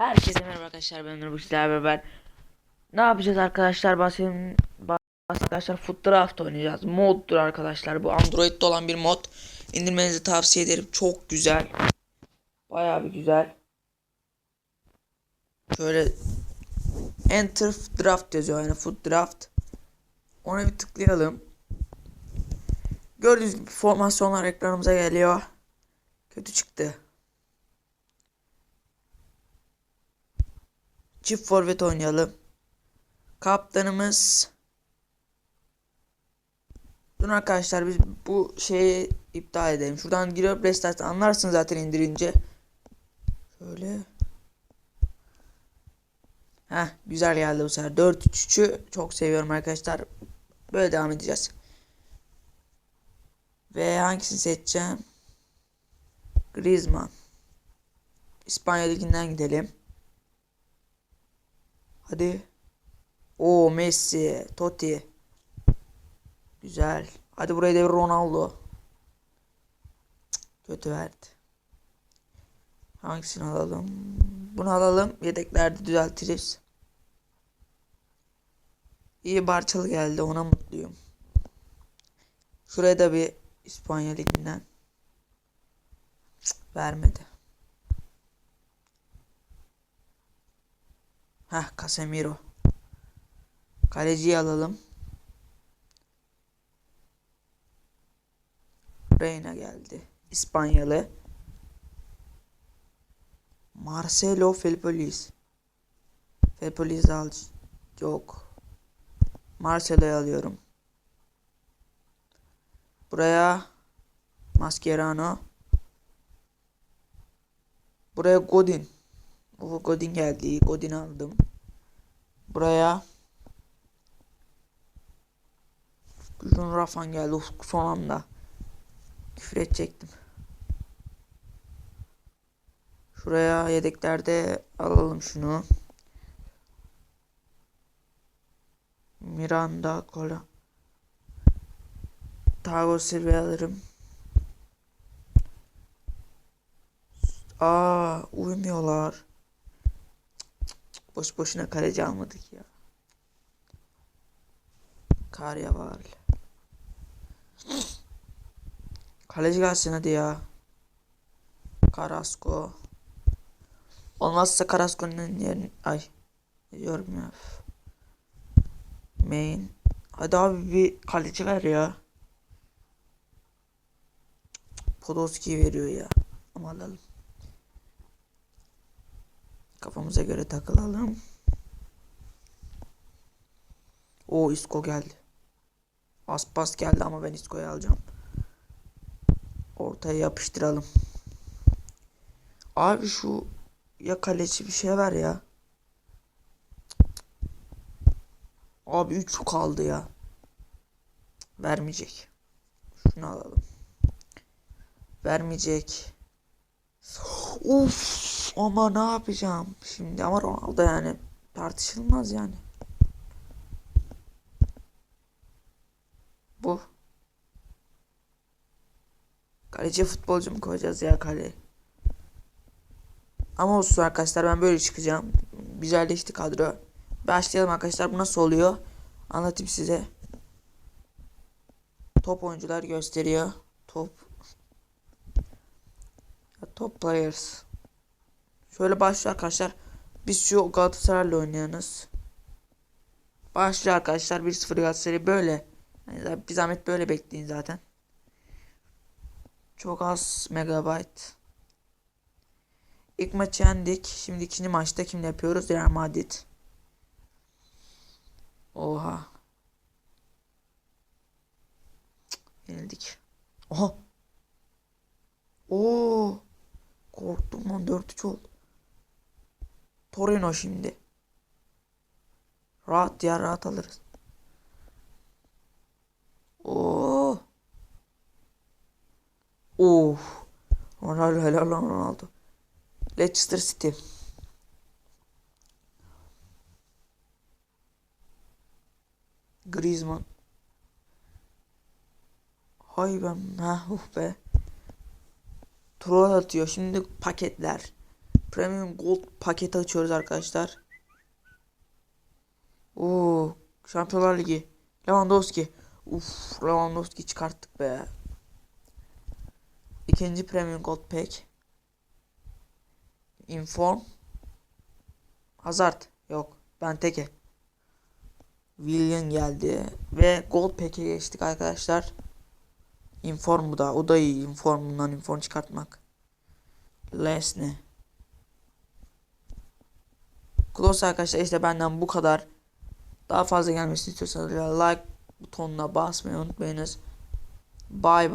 Herkese merhaba arkadaşlar ben Nurbu sizlerle beraber Ne yapacağız arkadaşlar? Bahsedeyim Bas- Arkadaşlar Draft oynayacağız. Moddur arkadaşlar bu Android'de olan bir mod. İndirmenizi tavsiye ederim. Çok güzel. Bayağı bir güzel. Şöyle Enter Draft yazıyor yani Draft. Ona bir tıklayalım. Gördüğünüz gibi formasyonlar ekranımıza geliyor. Kötü çıktı Çift forvet oynayalım. Kaptanımız Dur arkadaşlar biz bu şeyi iptal edelim. Şuradan giriyor restart anlarsın zaten indirince. Şöyle. Heh güzel geldi bu sefer. 4-3-3'ü çok seviyorum arkadaşlar. Böyle devam edeceğiz. Ve hangisini seçeceğim? Griezmann. İspanya liginden gidelim. Hadi. O Messi, Totti. Güzel. Hadi buraya da bir Ronaldo. Kötü verdi. Hangisini alalım? Bunu alalım. Yedeklerde düzeltiriz. İyi Barçalı geldi. Ona mutluyum. Şuraya da bir İspanya Ligi'nden. Vermedi. Heh Casemiro. Kaleciyi alalım. Reyna geldi. İspanyalı. Marcelo Felpolis. Felpolis al. Yok. Marcelo'yu alıyorum. Buraya Mascherano. Buraya Godin. O Godin geldi. Godin aldım. Buraya Gücün Rafan geldi Uf, son anda. Küfür edecektim. Şuraya yedeklerde alalım şunu. Miranda Kola. Thiago Silva'yı alırım. Aa uymuyorlar. Boş boşuna kaleci almadık ya. Karya var. Kaleci gelsin hadi ya. Carrasco. Olmazsa Carrasco'nun yerini... Ay. Diyorum ya. Main. Hadi abi bir kaleci ver ya. Podolski veriyor ya. Ama alalım. Kafamıza göre takılalım. O Isco geldi. Aspas geldi ama ben Isco'yu alacağım. Ortaya yapıştıralım. Abi şu ya kaleci bir şey ver ya. Abi 3 kaldı ya. Vermeyecek. Şunu alalım. Vermeyecek. Uf ama ne yapacağım şimdi ama Ronaldo yani tartışılmaz yani. Bu. Kaleci futbolcu mu koyacağız ya kale? Ama olsun arkadaşlar ben böyle çıkacağım. Güzelleşti kadro. Başlayalım arkadaşlar. Bu nasıl oluyor? Anlatayım size. Top oyuncular gösteriyor. Top. Top players. Şöyle başlıyor arkadaşlar. Biz şu Galatasaray'la oynayanız. Başlıyor arkadaşlar. 1-0 Galatasaray böyle. Yani bir zahmet böyle bekleyin zaten. Çok az megabyte. İlk maçı yendik. Şimdi ikinci maçta kimle yapıyoruz? Real Madrid. Oha. Yenildik. Oha. Oo. Korktum lan 4-3 oldu. Torino şimdi. Rahat ya rahat alırız. Oo. Of. Ronaldo helal lan Ronaldo. Leicester City. Griezmann. Hay ben ha uh be. Troll atıyor. Şimdi paketler. Premium Gold paketi açıyoruz arkadaşlar. Oo, Şampiyonlar Ligi. Lewandowski. Uf, Lewandowski çıkarttık be. İkinci Premium Gold Pack. Inform. Hazard. Yok. Benteke. William geldi. Ve Gold Pack'e geçtik arkadaşlar. Inform bu da. O da iyi. Inform bundan inform çıkartmak. Lesne. Close arkadaşlar işte benden bu kadar. Daha fazla gelmesini istiyorsanız like butonuna basmayı unutmayınız. Bye bye.